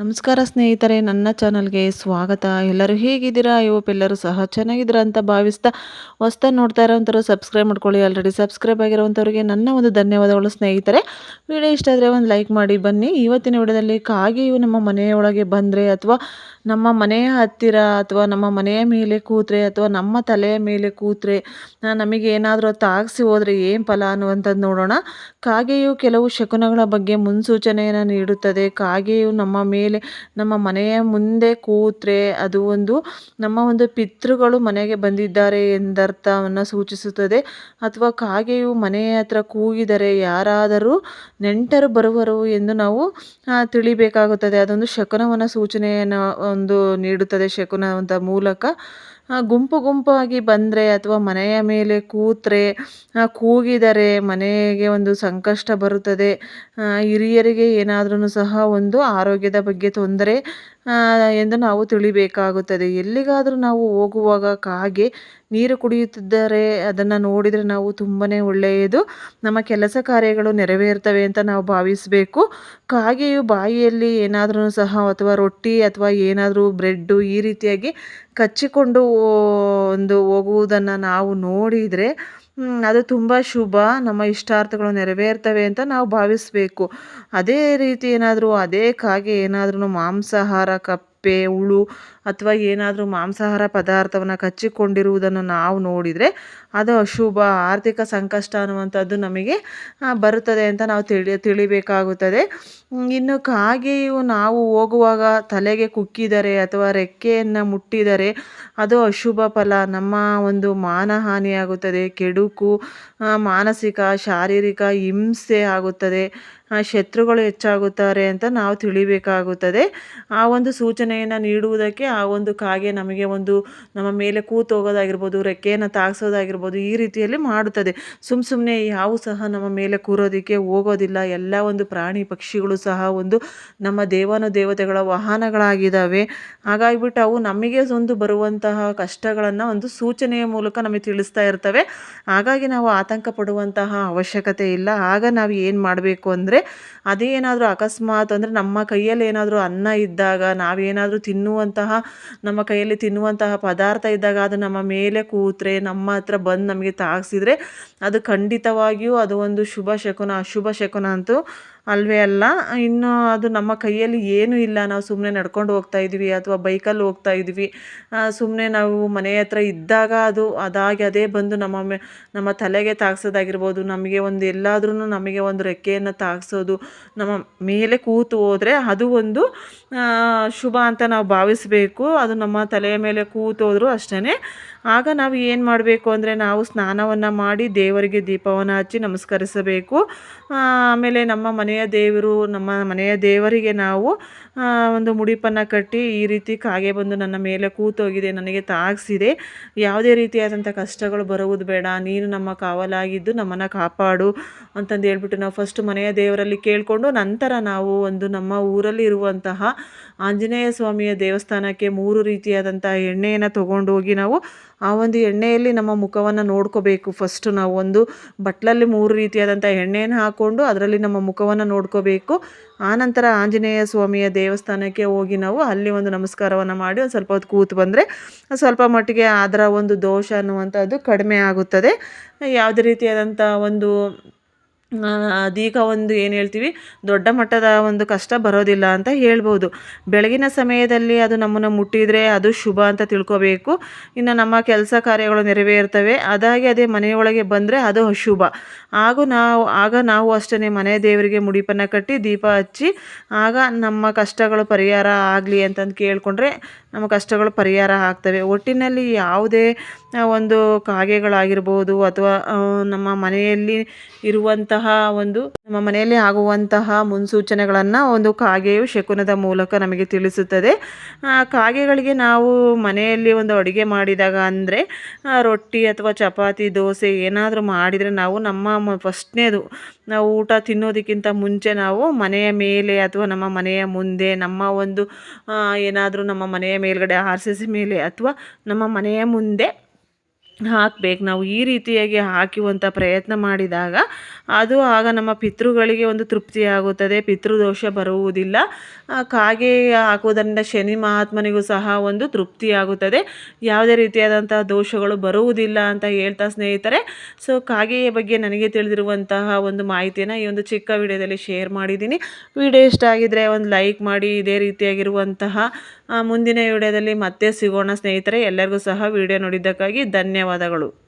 ನಮಸ್ಕಾರ ಸ್ನೇಹಿತರೆ, ನನ್ನ ಚಾನಲ್ಗೆ ಸ್ವಾಗತ. ಎಲ್ಲರೂ ಹೇಗಿದ್ದೀರಾ? ಇವತ್ತು ಎಲ್ಲರೂ ಸಹ ಚೆನ್ನಾಗಿದ್ದೀರಾ ಅಂತ ಭಾವಿಸ್ತಾ ಹೊಸ್ತಾ ನೋಡ್ತಾ ಇರೋವಂಥವ್ರು ಸಬ್ಸ್ಕ್ರೈಬ್ ಮಾಡ್ಕೊಳ್ಳಿ. ಆಲ್ರೆಡಿ ಸಬ್ಸ್ಕ್ರೈಬ್ ಆಗಿರುವಂಥವ್ರಿಗೆ ನನ್ನ ಒಂದು ಧನ್ಯವಾದಗಳು ಸ್ನೇಹಿತರೆ. ವಿಡಿಯೋ ಇಷ್ಟ ಆದರೆ ಒಂದು ಲೈಕ್ ಮಾಡಿ, ಬನ್ನಿ. ಇವತ್ತಿನ ವಿಡಿಯೋದಲ್ಲಿ ಕಾಗೆಯು ನಮ್ಮ ಮನೆಯೊಳಗೆ ಬಂದರೆ ಅಥವಾ ನಮ್ಮ ಮನೆಯ ಹತ್ತಿರ ಅಥವಾ ನಮ್ಮ ಮನೆಯ ಮೇಲೆ ಕೂತ್ರೆ ಅಥವಾ ನಮ್ಮ ತಲೆಯ ಮೇಲೆ ಕೂತ್ರೆ ನಮಗೆ ಏನಾದರೂ ತಾಗಿಸಿ ಹೋದರೆ ಏನು ಫಲ ಅನ್ನುವಂಥದ್ದು ನೋಡೋಣ. ಕಾಗೆಯು ಕೆಲವು ಶಕುನಗಳ ಬಗ್ಗೆ ಮುನ್ಸೂಚನೆಯನ್ನು ನೀಡುತ್ತದೆ. ಕಾಗೆಯು ನಮ್ಮ ನಮ್ಮ ಮನೆಯ ಮುಂದೆ ಕೂತ್ರೆ ಅದು ಒಂದು ನಮ್ಮ ಒಂದು ಪಿತೃಗಳು ಮನೆಗೆ ಬಂದಿದ್ದಾರೆ ಎಂದರ್ಥವನ್ನು ಸೂಚಿಸುತ್ತದೆ. ಅಥವಾ ಕಾಗೆಯು ಮನೆಯ ಹತ್ರ ಕೂಗಿದರೆ ಯಾರಾದರೂ ನೆಂಟರು ಬರುವರು ಎಂದು ನಾವು ತಿಳಿಬೇಕಾಗುತ್ತದೆ. ಅದೊಂದು ಶಕುನವನ್ನು ಸೂಚನೆಯನ್ನು ಒಂದು ನೀಡುತ್ತದೆ. ಶಕುನದ ಮೂಲಕ ಗುಂಪು ಗುಂಪಾಗಿ ಬಂದರೆ ಅಥವಾ ಮನೆಯ ಮೇಲೆ ಕೂತ್ರೆ ಕೂಗಿದರೆ ಮನೆಗೆ ಒಂದು ಸಂಕಷ್ಟ ಬರುತ್ತದೆ. ಹಿರಿಯರಿಗೆ ಏನಾದ್ರೂ ಸಹ ಒಂದು ಆರೋಗ್ಯದ ಬಗ್ಗೆ ತೊಂದರೆ ಎಂದು ನಾವು ತಿಳಿಬೇಕಾಗುತ್ತದೆ. ಎಲ್ಲಿಗಾದರೂ ನಾವು ಹೋಗುವಾಗ ಕಾಗೆ ನೀರು ಕುಡಿಯುತ್ತಿದ್ದರೆ ಅದನ್ನು ನೋಡಿದರೆ ನಾವು ತುಂಬಾ ಒಳ್ಳೆಯದು. ನಮ್ಮ ಕೆಲಸ ಕಾರ್ಯಗಳು ನೆರವೇರ್ತವೆ ಅಂತ ನಾವು ಭಾವಿಸಬೇಕು. ಕಾಗೆಯು ಬಾಯಿಯಲ್ಲಿ ಏನಾದರೂ ಸಹ ಅಥವಾ ರೊಟ್ಟಿ ಅಥವಾ ಏನಾದರೂ ಬ್ರೆಡ್ಡು ಈ ರೀತಿಯಾಗಿ ಕಚ್ಚಿಕೊಂಡು ಒಂದು ಹೋಗುವುದನ್ನು ನಾವು ನೋಡಿದರೆ ಅದು ತುಂಬ ಶುಭ. ನಮ್ಮ ಇಷ್ಟಾರ್ಥಗಳು ನೆರವೇರ್ತವೆ ಅಂತ ನಾವು ಭಾವಿಸಬೇಕು. ಅದೇ ರೀತಿ ಏನಾದರೂ, ಅದೇ ಕಾಗೆ ಏನಾದ್ರೂ ಮಾಂಸಾಹಾರ ಕಪ್ಪೆ, ಹುಳು ಅಥವಾ ಏನಾದರೂ ಮಾಂಸಾಹಾರ ಪದಾರ್ಥವನ್ನು ಕಚ್ಚಿಕೊಂಡಿರುವುದನ್ನು ನಾವು ನೋಡಿದರೆ ಅದು ಅಶುಭ, ಆರ್ಥಿಕ ಸಂಕಷ್ಟ ಅನ್ನುವಂಥದ್ದು ನಮಗೆ ಬರುತ್ತದೆ ಅಂತ ನಾವು ತಿಳಿ, ತಿಳಿಬೇಕಾಗುತ್ತದೆ. ಇನ್ನು ಕಾಗೆಯು ನಾವು ಹೋಗುವಾಗ ತಲೆಗೆ ಕುಕ್ಕಿದರೆ ಅಥವಾ ರೆಕ್ಕೆಯನ್ನು ಮುಟ್ಟಿದರೆ ಅದು ಅಶುಭ ಫಲ, ನಮ್ಮ ಒಂದು ಮಾನಹಾನಿಯಾಗುತ್ತದೆ ಕೆಡುಕು ಮಾನಸಿಕ, ಶಾರೀರಿಕ ಹಿಂಸೆ ಆಗುತ್ತದೆ. ಶತ್ರುಗಳು ಹೆಚ್ಚಾಗುತ್ತಾರೆ ಅಂತ ನಾವು ತಿಳಿಬೇಕಾಗುತ್ತದೆ. ಆ ಒಂದು ಸೂಚನೆಯನ್ನು ನೀಡುವುದಕ್ಕೆ, ಆ ಒಂದು ಕಾಗೆ ನಮಗೆ ಒಂದು ನಮ್ಮ ಮೇಲೆ ಕೂತು ಹೋಗೋದಾಗಿರ್ಬೋದು ರೆಕ್ಕೆಯನ್ನು ತಾಗಿಸೋದಾಗಿರ್ಬೋದು ಈ ರೀತಿಯಲ್ಲಿ ಮಾಡುತ್ತದೆ. ಸುಮ್ಮ ಸುಮ್ಮನೆ ಯಾವು ಸಹ ನಮ್ಮ ಮೇಲೆ ಕೂರೋದಕ್ಕೆ ಹೋಗೋದಿಲ್ಲ. ಎಲ್ಲ ಒಂದು ಪ್ರಾಣಿ ಪಕ್ಷಿಗಳು ಸಹ ಒಂದು ನಮ್ಮ ದೇವಾನು ದೇವತೆಗಳ ವಾಹನಗಳಾಗಿದ್ದಾವೆ. ಹಾಗಾಗಿಬಿಟ್ಟು ಅವು ನಮಗೆ ಒಂದು ಬರುವಂತಹ ಕಷ್ಟಗಳನ್ನು ಒಂದು ಸೂಚನೆಯ ಮೂಲಕ ನಮಗೆ ತಿಳಿಸ್ತಾ ಇರ್ತವೆ. ಹಾಗಾಗಿ ನಾವು ಆತಂಕ ಪಡುವಂತಹ ಅವಶ್ಯಕತೆ ಇಲ್ಲ. ಆಗ ನಾವು ಏನು ಮಾಡಬೇಕು ಅಂದರೆ ಅದೇನಾದರೂ ಅಕಸ್ಮಾತ್ ಅಂದರೆ ನಮ್ಮ ಕೈಯಲ್ಲಿ ಏನಾದರೂ ಅನ್ನ ಇದ್ದಾಗ, ನಾವೇನಾದರೂ ತಿನ್ನುವಂತಹ, ನಮ್ಮ ಕೈಯಲ್ಲಿ ತಿನ್ನುವಂತಹ ಪದಾರ್ಥ ಇದ್ದಾಗ ಅದು ನಮ್ಮ ಮೇಲೆ ಕೂತ್ರೆ, ನಮ್ಮ ಹತ್ರ ಬಂದು ನಮಗೆ ತಾಗಿಸಿದ್ರೆ ಅದು ಖಂಡಿತವಾಗಿಯೂ ಅದು ಒಂದು ಶುಭ ಶಕುನ, ಅಶುಭ ಶಕುನ ಅಂತೂ ಅಲ್ವೇ ಅಲ್ಲ? ಇನ್ನು ಅದು ನಮ್ಮ ಕೈಯಲ್ಲಿ ಏನೂ ಇಲ್ಲ. ನಾವು ಸುಮ್ಮನೆ ನಡ್ಕೊಂಡು ಹೋಗ್ತಾ ಇದ್ವಿ ಅಥವಾ ಬೈಕಲ್ಲಿ ಹೋಗ್ತಾ ಇದ್ವಿ ಸುಮ್ಮನೆ ನಾವು ಮನೆ ಹತ್ರ ಇದ್ದಾಗ ಅದು ಅದಾಗಿ ಅದೇ ಬಂದು ನಮ್ಮ ಮೇ, ನಮ್ಮ ತಲೆಗೆ ತಾಗ್ಸೋದಾಗಿರ್ಬೋದು, ನಮಗೆ ಒಂದು ಎಲ್ಲಾದ್ರೂ ನಮಗೆ ಒಂದು ರೆಕ್ಕೆಯನ್ನು ತಾಗಿಸೋದು, ನಮ್ಮ ಮೇಲೆ ಕೂತು ಹೋದರೆ ಅದು ಒಂದು ಶುಭ ಅಂತ ನಾವು ಭಾವಿಸಬೇಕು. ಅದು ನಮ್ಮ ತಲೆಯ ಮೇಲೆ ಕೂತು ಹೋದರೂ ಅಷ್ಟೇ ಆಗ ನಾವು ಏನು ಮಾಡಬೇಕು ಅಂದರೆ ನಾವು ಸ್ನಾನವನ್ನು ಮಾಡಿ ದೇವರಿಗೆ ದೀಪವನ್ನು ಹಚ್ಚಿ ನಮಸ್ಕರಿಸಬೇಕು. ಆಮೇಲೆ ನಮ್ಮ ಮನೆಯ ದೇವರು, ನಮ್ಮ ಮನೆಯ ದೇವರಿಗೆ ನಾವು ಒಂದು ಮುಡಿಪನ್ನು ಕಟ್ಟಿ ಈ ರೀತಿ ಕಾಗೆ ಬಂದು ನನ್ನ ಮೇಲೆ ಕೂತೋಗಿದೆ, ನನಗೆ ತಾಗಿಸಿದೆ. ಯಾವುದೇ ರೀತಿಯಾದಂಥ ಕಷ್ಟಗಳು ಬರುವುದು ಬೇಡ. ನೀನು ನಮ್ಮ ಕಾವಲಾಗಿದ್ದು ನಮ್ಮನ್ನು ಕಾಪಾಡು ಅಂತಂದು ಹೇಳ್ಬಿಟ್ಟು ನಾವು ಫಸ್ಟ್ ಮನೆಯ ದೇವರಲ್ಲಿ ಕೇಳಿಕೊಂಡು ನಂತರ ನಾವು ಒಂದು ನಮ್ಮ ಊರಲ್ಲಿ ಇರುವಂತಹ ಆಂಜನೇಯ ಸ್ವಾಮಿಯ ದೇವಸ್ಥಾನಕ್ಕೆ ಮೂರು ರೀತಿಯಾದಂಥ ಎಣ್ಣೆಯನ್ನು ತೊಗೊಂಡು ಹೋಗಿ ನಾವು ಆ ಒಂದು ಎಣ್ಣೆಯಲ್ಲಿ ನಮ್ಮ ಮುಖವನ್ನು ನೋಡ್ಕೋಬೇಕು. ಫಸ್ಟು ನಾವು ಒಂದು ಬಟ್ಲಲ್ಲಿ ಮೂರು ರೀತಿಯಾದಂಥ ಎಣ್ಣೆಯನ್ನು ಹಾಕ್ಕೊಂಡು ಅದರಲ್ಲಿ ನಮ್ಮ ಮುಖವನ್ನು ನೋಡ್ಕೋಬೇಕು. ಆನಂತರ ಆಂಜನೇಯ ಸ್ವಾಮಿಯ ದೇವಸ್ಥಾನಕ್ಕೆ ಹೋಗಿ ನಾವು ಅಲ್ಲಿ ಒಂದು ನಮಸ್ಕಾರವನ್ನು ಮಾಡಿ ಒಂದು ಸ್ವಲ್ಪ ಹೊತ್ತು ಕೂತು ಬಂದರೆ ಸ್ವಲ್ಪ ಮಟ್ಟಿಗೆ ಅದರ ಒಂದು ದೋಷ ಅನ್ನುವಂಥದ್ದು ಕಡಿಮೆ ಆಗುತ್ತದೆ. ಯಾವುದೇ ರೀತಿಯಾದಂಥ ಒಂದು ಅದೀಗ ಒಂದು ಏನು ಹೇಳ್ತೀವಿ, ದೊಡ್ಡ ಮಟ್ಟದ ಒಂದು ಕಷ್ಟ ಬರೋದಿಲ್ಲ ಅಂತ ಹೇಳ್ಬೋದು. ಬೆಳಗಿನ ಸಮಯದಲ್ಲಿ ಅದು ನಮ್ಮನ್ನು ಮುಟ್ಟಿದರೆ ಅದು ಶುಭ ಅಂತ ತಿಳ್ಕೊಬೇಕು. ಇನ್ನು ನಮ್ಮ ಕೆಲಸ ಕಾರ್ಯಗಳು ನೆರವೇರ್ತವೆ. ಅದಾಗಿ ಅದೇ ಮನೆಯೊಳಗೆ ಬಂದರೆ ಅದು ಅಶುಭ. ಹಾಗೂ ನಾವು, ಆಗ ನಾವು ಅಷ್ಟೇ ಮನೆ ದೇವರಿಗೆ ಮುಡಿಪನ್ನು ಕಟ್ಟಿ ದೀಪ ಹಚ್ಚಿ, ಆಗ ನಮ್ಮ ಕಷ್ಟಗಳು ಪರಿಹಾರ ಆಗಲಿ ಅಂತಂದು ಕೇಳಿಕೊಂಡ್ರೆ ನಮ್ಮ ಕಷ್ಟಗಳು ಪರಿಹಾರ ಆಗ್ತವೆ. ಒಟ್ಟಿನಲ್ಲಿ ಯಾವುದೇ ಒಂದು ಕಾಗೆಗಳಾಗಿರ್ಬೋದು ಅಥವಾ ನಮ್ಮ ಮನೆಯಲ್ಲಿ ಇರುವಂತಹ ಒಂದು ನಮ್ಮ ಮನೆಯಲ್ಲಿ ಆಗುವಂತಹ ಮುನ್ಸೂಚನೆಗಳನ್ನು ಒಂದು ಕಾಗೆಯು ಶಕುನದ ಮೂಲಕ ನಮಗೆ ತಿಳಿಸುತ್ತದೆ. ಕಾಗೆಗಳಿಗೆ ನಾವು ಮನೆಯಲ್ಲಿ ಒಂದು ಅಡುಗೆ ಮಾಡಿದಾಗ ಅಂದರೆ ರೊಟ್ಟಿ ಅಥವಾ ಚಪಾತಿ, ದೋಸೆ ಏನಾದರೂ ಮಾಡಿದರೆ ನಾವು ನಮ್ಮ ಫಸ್ಟ್ನೇದು ನಾವು ಊಟ ತಿನ್ನೋದಕ್ಕಿಂತ ಮುಂಚೆ ನಾವು ಮನೆಯ ಮೇಲೆ ಅಥವಾ ನಮ್ಮ ಮನೆಯ ಮುಂದೆ, ನಮ್ಮ ಒಂದು ಏನಾದರೂ ನಮ್ಮ ಮನೆಯ ಮೇಲ್ಗಡೆ ಆರ್ ಸಿ ಸಿ ಮೇಲೆ ಅಥವಾ ನಮ್ಮ ಮನೆಯ ಮುಂದೆ ಹಾಕಬೇಕು. ನಾವು ಈ ರೀತಿಯಾಗಿ ಹಾಕುವಂಥ ಪ್ರಯತ್ನ ಮಾಡಿದಾಗ ಅದು ಆಗ ನಮ್ಮ ಪಿತೃಗಳಿಗೆ ಒಂದು ತೃಪ್ತಿಯಾಗುತ್ತದೆ ಪಿತೃದೋಷ ಬರುವುದಿಲ್ಲ. ಕಾಗೆ ಹಾಕುವುದರಿಂದ ಶನಿ ಮಹಾತ್ಮನಿಗೂ ಸಹ ಒಂದು ತೃಪ್ತಿಯಾಗುತ್ತದೆ ಯಾವುದೇ ರೀತಿಯಾದಂತಹ ದೋಷಗಳು ಬರುವುದಿಲ್ಲ ಅಂತ ಹೇಳ್ತಾ ಸ್ನೇಹಿತರೆ. ಸೊ ಕಾಗೆಯ ಬಗ್ಗೆ ನನಗೆ ತಿಳಿದಿರುವಂತಹ ಒಂದು ಮಾಹಿತಿಯನ್ನು ಈ ಒಂದು ಚಿಕ್ಕ ವಿಡಿಯೋದಲ್ಲಿ ಶೇರ್ ಮಾಡಿದ್ದೀನಿ. ವಿಡಿಯೋ ಇಷ್ಟ ಆಗಿದ್ರೆ ಒಂದು ಲೈಕ್ ಮಾಡಿ, ಇದೇ ರೀತಿಯಾಗಿರುವಂತಹ ಮುಂದಿನ ವಿಡಿಯೋದಲ್ಲಿ ಮತ್ತೆ ಸಿಗೋಣ ಸ್ನೇಹಿತರೆ. ಎಲ್ಲರಿಗೂ ಸಹ ವಿಡಿಯೋ ನೋಡಿದ್ದಕ್ಕಾಗಿ ಧನ್ಯವಾದಗಳು.